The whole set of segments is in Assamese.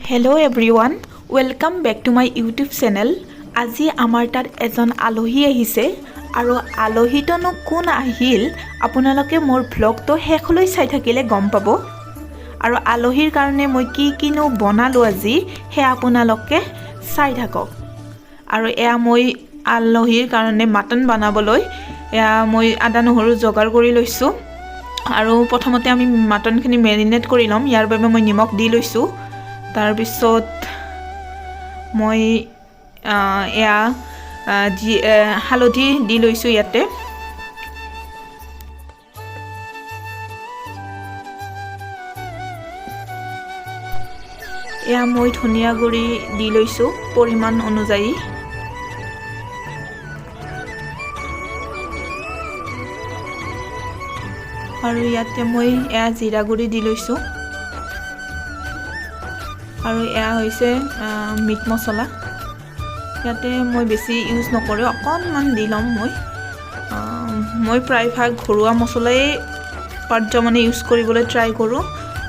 Hello' everyone welcome back to my YouTube channel আজি আমাৰ তাত এজন আলহী আহিছে আৰু আলহীজনো কোন আহিল আপোনালোকে মোৰ ভ্লগটো শেষলৈ চাই থাকিলে গম পাব আৰু আলহীৰ কাৰণে মই কি কিনো বনালোঁ আজি সেয়া আপোনালোকে চাই থাকক আৰু এয়া মই আলহীৰ কাৰণে মাটন বনাবলৈ এয়া মই আদা নহৰু যোগাৰ কৰি লৈছোঁ আৰু প্ৰথমতে আমি মাটনখিনি মেৰিনেট কৰি ল'ম ইয়াৰ বাবে মই নিমখ দি লৈছোঁ তাৰপিছত মই এয়া যি হালধি দি লৈছোঁ ইয়াতে। এয়া মই ধনিয়া গুড়ি দি লৈছোঁ পৰিমাণ অনুযায়ী। আৰু ইয়াতে মই এয়া জিৰা গুড়ি দি লৈছোঁ। আৰু এয়া হৈছে মিট মছলা। ইয়াতে মই বেছি ইউজ নকৰোঁ অকণমান দি ল'ম মই। মই প্ৰায়ভাগ ঘৰুৱা মছলাই পাৰ্য মানে ইউজ কৰিবলৈ ট্ৰাই কৰোঁ।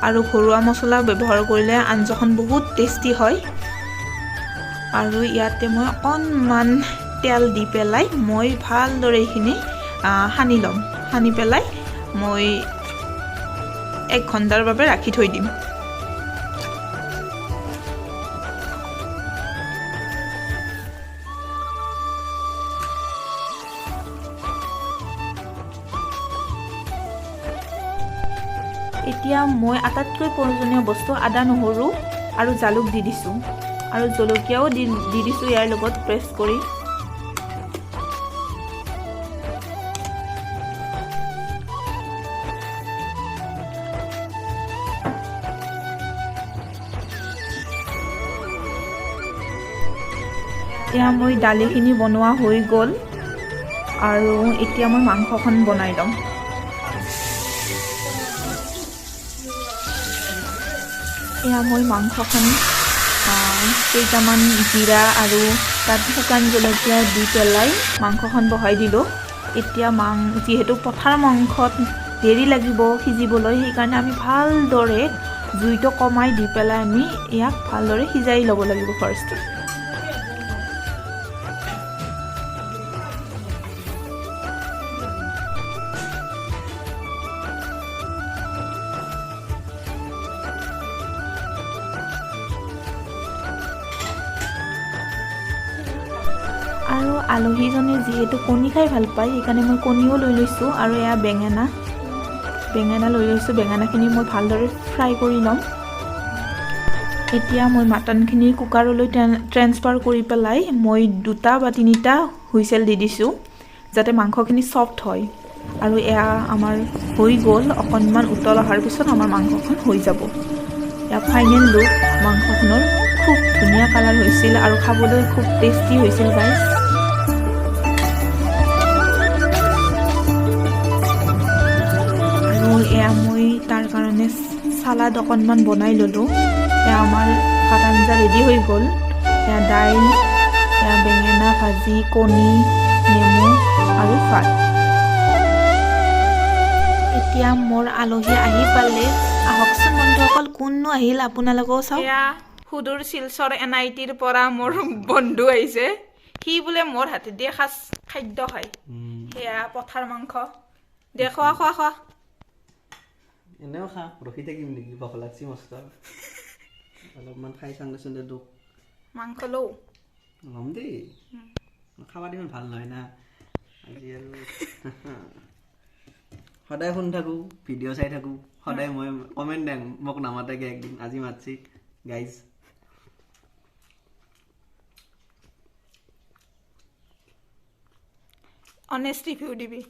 আৰু ঘৰুৱা মছলা ব্যৱহাৰ কৰিলে আঞ্জাখন বহুত টেষ্টি হয়। আৰু ইয়াতে মই অকণমান তেল দি পেলাই মই ভালদৰে এইখিনি সানি ল'ম। সানি পেলাই মই এক ঘণ্টাৰ বাবে ৰাখি থৈ দিম। এতিয়া মই আটাইতকৈ প্ৰয়োজনীয় বস্তু আদা, নহৰু আৰু জালুক দি দিছোঁ। আৰু জলকীয়াও দি দি দিছোঁ ইয়াৰ লগত প্ৰেছ কৰি। এতিয়া মই দালিখিনি বনোৱা হৈ গ'ল। আৰু এতিয়া মই মাংসখন বনাই ল'ম। এয়া মই মাংসখন কেইটামান জিৰা আৰু তাত শুকান জলকীয়া দি পেলাই মাংসখন বহাই দিলোঁ। এতিয়া মাং যিহেতু পথাৰ মাংসত দেৰি লাগিব সিজিবলৈ সেইকাৰণে আমি ভালদৰে জুইটো কমাই দি পেলাই আমি ইয়াক ভালদৰে সিজাই ল'ব লাগিব ফাৰ্ষ্ট আৰু আলহীজনে যিহেতু কণী খাই ভালো পায়, সেইকাৰণে মই কণীও লৈ লৈছোঁ আৰু এয়া বেঙেনা। বেঙেনা লৈ লৈছোঁ, বেঙেনাখিনি মই ভালদৰে ফ্ৰাই কৰি ল'ম। এতিয়া মই মাটনখিনি কুকাৰলৈ ট্ৰেন্সফাৰ কৰি পেলাই মই দুটা বা তিনিটা হুইচেল দি দিছোঁ, যাতে মাংসখিনি ছফ্ট হয়। আৰু এয়া আমাৰ হৈ গ'ল, অকণমান উতল অহাৰ পিছত আমাৰ মাংসখন হৈ যাব। এয়া ফাইনেল লুক, মাংসখনৰ খুব ধুনীয়া কালাৰ হৈছিল আৰু খাবলৈ খুব টেষ্টি হৈছিল গাইজ চালাড অকণমান বনাই ল'লোঁ। এয়া আমাৰ ভাত আঞ্জা ৰেডি হৈ গ'ল। এয়া দাইল এয়া বেঙেনা ভাজি কণী নেমু আৰু ভাত। এতিয়া মোৰ আলহী আহি পালে। আহকচোন বন্ধুসকল কোননো আহিল আপোনালোকেও চাওক এয়া সুদূৰ শিলচৰ এন আই টিৰ পৰা মোৰ বন্ধু আহিছে। সি বোলে মোৰ হাতেদি এসাঁজ খাদ্য খায় সেয়া পথাৰ মাংস। দে খোৱা খোৱা খোৱা। এনেও খা ৰখি থাকিম নেকি ভোক লাগছি মস্ত অলপমান খাই চাং দেচোন দে দুখ মাংস লওঁ ল'ম দেই খাবা দেখোন ভাল নহয় না আজি আৰু সদায় শুনি থাকোঁ ভিডিঅ' চাই থাকোঁ সদায় মই কমেণ্ট দিওঁ মোক নামাতেগে একদিন আজি মাতছি গাইজ অনেষ্ট ৰিভিউ দিবি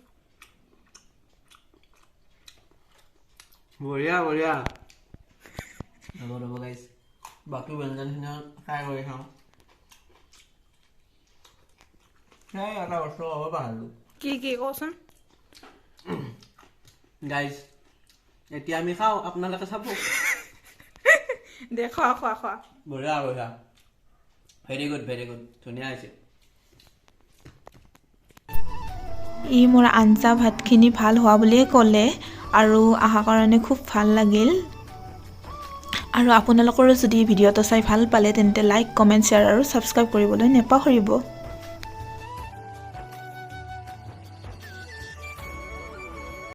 বঢ়িয়া বঢ়িয়া। ৰ'ব ৰ'ব গাইজ বাকী ব্যঞ্জনখিনি ট্ৰাই কৰি খাওঁ। সেই এটা বস্তু ক'ব পাহৰিলোঁ। কি কি কচোন গাইজ এতিয়া আমি খাওঁ আপোনালোকে চাব। দে খোৱা খোৱা খোৱা। বঢ়িয়া বঢ়িয়া। ভেৰি গুড ভেৰি গুড ধুনীয়া হৈছে। ই মোৰ আঞ্জা ভাতখিনি ভাল হোৱা বুলিয়ে ক'লে। আৰু অহাৰ কাৰণে খুব ভাল লাগিল। আৰু আপোনালোকৰো যদি ভিডিঅ'টো চাই ভাল পালে তেন্তে লাইক কমেণ্ট শ্বেয়াৰ আৰু ছাবস্ক্ৰাইব কৰিবলৈ নেপাহৰিব।